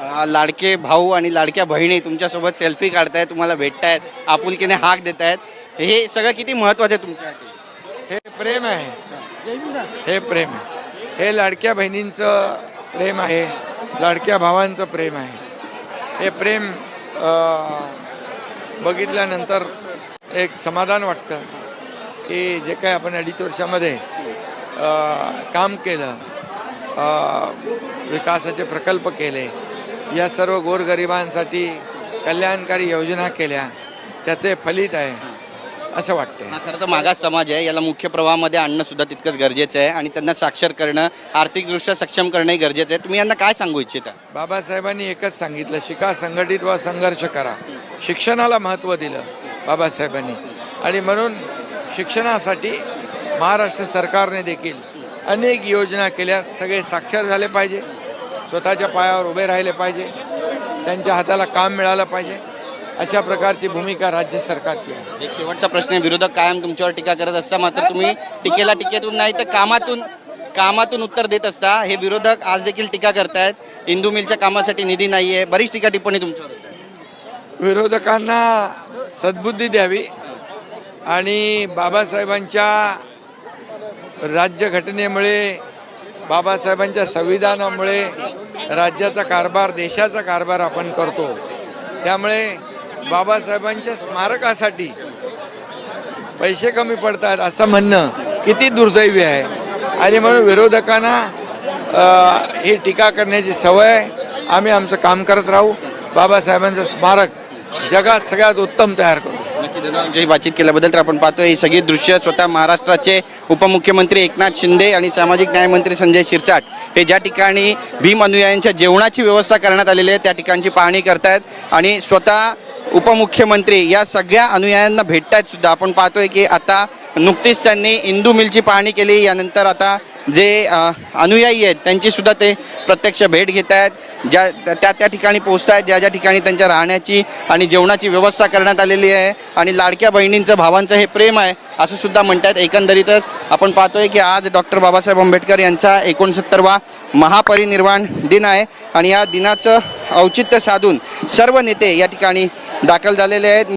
लाडके भाऊ आणि लाडक्या बहिणी तुमच्यासोबत सेल्फी काढतायत तुम्हाला भेटतायत आपुलकीने हाक देत आहेत हे सगळं किती महत्वाचं आहे तुमच्यासाठी? हे प्रेम आहे. हे प्रेम आहे. हे लाडक्या बहिणींचं प्रेम आहे. लाडक्या भावांचं प्रेम आहे. हे प्रेम अं, बघितल्यानंतर एक समाधान वाटतं की जे काय आपण अडीच वर्षामध्ये अं, काम केलं अं, विकासाचे प्रकल्प केले या सर्व गोरगरिबांसाठी कल्याणकारी योजना केल्या. त्याचे फलित आहे असं वाटतंय. हा खरं तर मागास समाज आहे याला मुख्य प्रवाहामध्ये आणणं सुद्धा तितकंच गरजेचं आहे आणि त्यांना साक्षर करणं आर्थिकदृष्ट्या सक्षम करणंही गरजेचं आहे. तुम्ही यांना काय सांगू इच्छिता? बाबासाहेबांनी एकच सांगितलं शिका संघटित व संघर्ष करा. शिक्षणाला महत्त्व दिलं बाबासाहेबांनी. आणि म्हणून शिक्षणासाठी महाराष्ट्र सरकारने देखील अनेक योजना केल्या सगळे साक्षर झाले पाहिजे. स्वतःच्या पायावर उभे राहिले पाहिजे. त्यांच्या हाताला काम मिळालं पाहिजे. अशा प्रकारची भूमिका राज्य सरकारची आहे. एक शेवटचा प्रश्न आहे. विरोधक कायम तुमच्यावर टीका करत असता मात्र तुम्ही टीकेला टीकेतून नाही तर कामातून कामातून उत्तर देत असता. हे विरोधक आज देखील टीका करतायत. इंदू मिलच्या कामासाठी निधी नाहीये. बरीच टीका टिप्पणी तुमच्यावर. विरोधकांना सद्बुद्धी द्यावी आणि बाबासाहेबांच्या राज्यघटनेमुळे बाबासाहेबांच्या संविधानामुळे राज्याचा कारभार देशाचा कारभार आपण करतो. त्यामुळे बाबासाहेबांच्या स्मारकासाठी पैसे कमी पडतात असं म्हणणं किती दुर्दैवी आहे. आणि म्हणून विरोधकांना ही टीका करण्याची सवय आम्ही आमचं काम करत राहू. बाबासाहेबांचं स्मारक जगात सगळ्यात उत्तम तयार करू. नक्की बातचीत केल्याबद्दल तर आपण पाहतोय ही सगळी दृश्य स्वतः महाराष्ट्राचे उपमुख्यमंत्री एकनाथ शिंदे आणि सामाजिक न्यायमंत्री संजय शिरसाट हे ज्या ठिकाणी भीम अनुयायांच्या जेवणाची व्यवस्था करण्यात आलेली आहे त्या ठिकाणची पाहणी करतायत. आणि स्वतः उपमुख्यमंत्री या सगळ्या अनुयायांना भेटतायत सुद्धा. आपण पाहतोय की आता नुकतीच त्यांनी इंदू मिलची पाहणी केली. यानंतर आता जे अनुयायी आहेत त्यांची सुद्धा ते प्रत्यक्ष भेट घेत आहेत ज्या त्या त्या ठिकाणी पोहोचत आहेत ज्या ज्या ठिकाणी त्यांच्या राहण्याची आणि जेवणाची व्यवस्था करण्यात आलेली आहे आणि लाडक्या बहिणींचं भावांचं हे प्रेम आहे असं सुद्धा म्हणतात एकंदरीतच आपण पाहतोय की आज डॉक्टर बाबासाहेब आंबेडकर यांचा एकोणसत्तरवा महापरिनिर्वाण दिन आहे आणि या दिनाचं औचित्य साधून सर्व नेते या ठिकाणी दाखल झालेले आहेत.